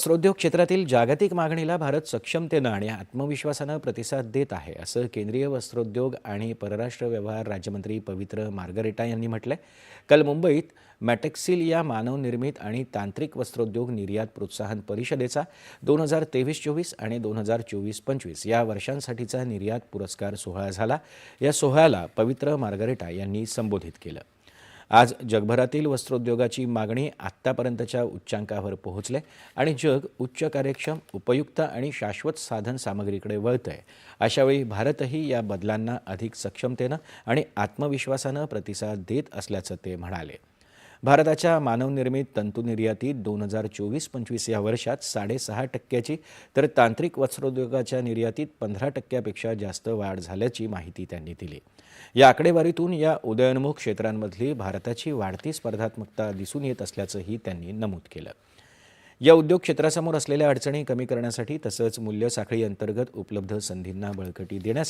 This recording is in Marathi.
वस्त्रोद्योग क्षेत्रातील जागतिक मागणीला भारत सक्षमतेनं आणि आत्मविश्वासानं प्रतिसाद देत आहे असं केंद्रीय वस्त्रोद्योग आणि परराष्ट्र व्यवहार राज्यमंत्री पवित्र मार्गरेटा यांनी म्हटलंय. काल मुंबईत मॅटेक्सिल या मानवनिर्मित आणि तांत्रिक वस्त्रोद्योग निर्यात प्रोत्साहन परिषदेचा दोन हजार तेवीस चोवीस आणि दोन हजार चोवीस पंचवीस या वर्षांसाठीचा निर्यात पुरस्कार सोहळा झाला. या सोहळ्याला पवित्र मार्गरेटा यांनी संबोधित केलं. आज जगभरातील वस्त्रोद्योगाची मागणी आत्तापर्यंतच्या उच्चांकावर पोहोचले आणि जग उच्च कार्यक्षम उपयुक्त आणि शाश्वत साधन सामग्रीकडे वळतंय. अशावेळी भारतही या बदलांना अधिक सक्षमतेनं आणि आत्मविश्वासानं प्रतिसाद देत असल्याचं ते म्हणाले. भारताच्या मानवनिर्मित तंतू निर्यातीत दोन हजार चोवीस पंचवीस या वर्षात साडेसहा टक्क्याची तर तांत्रिक वस्त्रोद्योगाच्या निर्यातीत पंधरा टक्क्यापेक्षा जास्त वाढ झाल्याची माहिती त्यांनी दिली. या आकडेवारीतून या उदयोन्मुख क्षेत्रांमधली भारताची वाढती स्पर्धात्मकता दिसून येत असल्याचंही त्यांनी नमूद केलं. या उद्योग क्षेत्रासमोर असलेल्या अडचणी कमी करण्यासाठी तसंच मूल्य साखळी अंतर्गत उपलब्ध संधींना बळकटी देण्यासाठी